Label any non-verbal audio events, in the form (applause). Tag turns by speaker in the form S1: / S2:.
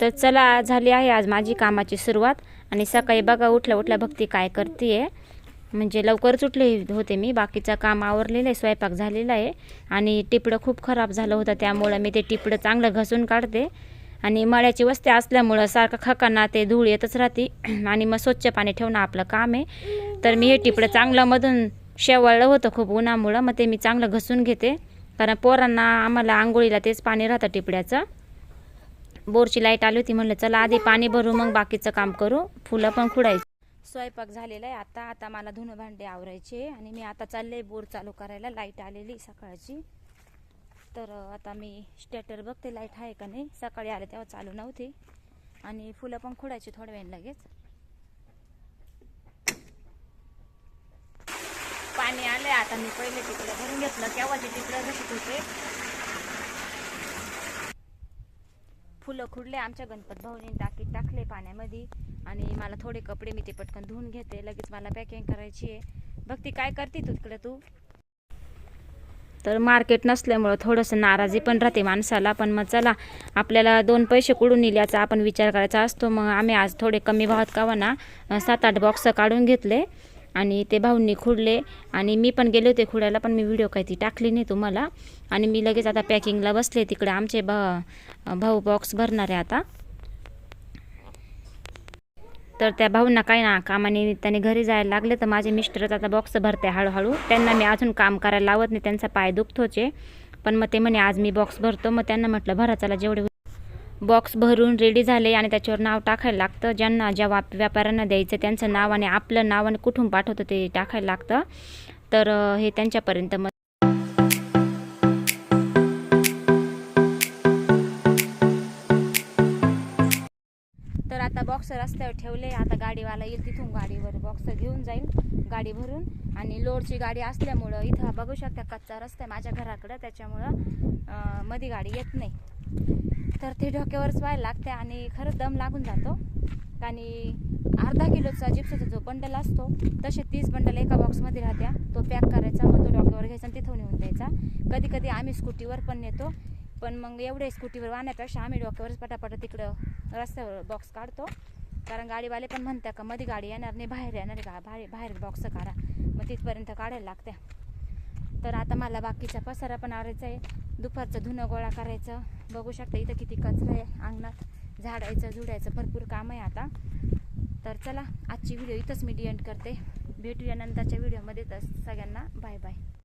S1: तर चला झाली आहे आज माझी कामाची सुरुवात. आणि सकाळी बघा उठल्या उठल्या भक्ती काय करते म्हणजे लवकरच उठले होते मी बाकीचं काम आवरलेलं आहे स्वयंपाक झालेला आहे. आणि टिपडं खूप खराब झालं होतं त्यामुळं मी ते टिपडं चांगलं घसून काढते. आणि मळ्याची वस्ती असल्यामुळं सारखं खकांना ते धूळ येतच राहते. (clears throat) आणि मग स्वच्छ पाणी ठेवणं आपलं काम आहे. तर मी हे टिपडं चांगलं मधून शेवळलं होतं खूप उन्हामुळं मग ते मी चांगलं घसून घेते. कारण पोरांना आम्हाला आंघोळीला तेच पाणी राहतं टिपड्याचं. बोरची लाइट आली होती म्हणलं चला आधी पाणी भरू मग बाकीचं काम करू. फुलं पण खुडायची. स्वयंपाक झालेला आहे आता. आता मला धुणं भांडे आवरायचे आणि मी आता चालले बोर चालू करायला. लाइट आलेली सकाळची. तर आता मी स्टेटर बघते लाइट आहे का नाही. सकाळी आले तेव्हा चालू नव्हती. आणि फुलं पण खुडायची थोड्या वेळ लगेच. पाणी आलंय. आता मी पहिले तिकडे भरून घेतलं. केव्हाचे तिकडे घशीत होते फुलं खुडले आमच्या गणपत भाऊने टाकीत टाकले पाण्यामध्ये. आणि मला थोडे कपडे मी ते पटकन धुवून घेते. लगेच मला पॅकिंग करायची आहे. भक्ती काय करते तू तिकडे तू. तर मार्केट नसल्यामुळं थोडंसं नाराजी पण राहते माणसाला. पण मग चला आपल्याला दोन पैसे कुठून येईल याचा आपण विचार करायचा असतो. मग आम्ही आज थोडे कमी भावात का ना सात आठ बॉक्स काढून घेतले. आणि ते भाऊंनी खुडले आणि मी पण गेले होते खुडायला पण मी व्हिडिओ काही ती टाकली नाही तुम्हाला. आणि मी लगेच आता पॅकिंगला बसले तिकडे आमचे भा भाऊ बॉक्स भरणार आहे आता. तर त्या भाऊंना काही ना कामाने त्याने घरी जायला लागले तर माझे मिस्टरच आता बॉक्स भरते हळूहळू. त्यांना मी अजून काम करायला लावत नाही त्यांचा पाय दुखतोचे पण मग ते म्हणे आज मी बॉक्स भरतो. मग त्यांना म्हटलं भरा चला जेवढे बॉक्स भरून रेडी झाले आणि त्याच्यावर नाव टाकायला लागतं. ज्यांना ज्या वाप व्यापाऱ्यांना द्यायचं त्यांचं नाव आणि आपलं नाव आणि कुठून पाठवतं ते टाकायला लागतं. तर हे त्यांच्यापर्यंत मग तर आता बॉक्स रस्त्यावर ठेवले. आता गाडीवाला येईल तिथून गाडीवर. बॉक्स घेऊन जाईल गाडी भरून. आणि लोडची गाडी असल्यामुळं इथं बघू शकता कच्चा रस्ता आहे माझ्या घराकडं. त्याच्यामुळं मधी मध्ये गाडी येत नाही. तर ते डोक्यावरच व्हायला लागते आणि खरंच दम लागून जातो. आणि अर्धा किलोचा जिप्सचा जो बंडल असतो तसे तीस बंडल एका बॉक्समध्ये राहत्या. तो पॅक करायचा मग तो डोक्यावर घ्यायचा आणि तिथं नेऊन द्यायचा. कधी कधी आम्ही स्कूटीवर पण नेतो पण मग एवढे स्कूटीवर वाहण्यापेक्षा आम्ही डोक्यावरच पटापट तिकडं रस्त्यावर बॉक्स काढतो. कारण गाडीवाले पण म्हणतात का मध्ये गाडी येणार नाही बाहेर येणार आहे का? बाहेर बाहेर बॉक्स काढा. मग तिथपर्यंत काढायला लागत्या. तर आता मला बाकीचा पसारा पण आवरायचा आहे. दुपारचं धुणं गोळा करायचं. बघू शकता इथं किती कचरा आहे. अंगणात झाडायचं झुडायचं भरपूर काम आहे आता. तर चला आजची व्हिडिओ इथंच मी डिएंड करते. भेटूया नंतरच्या व्हिडिओमध्ये तर सगळ्यांना बाय बाय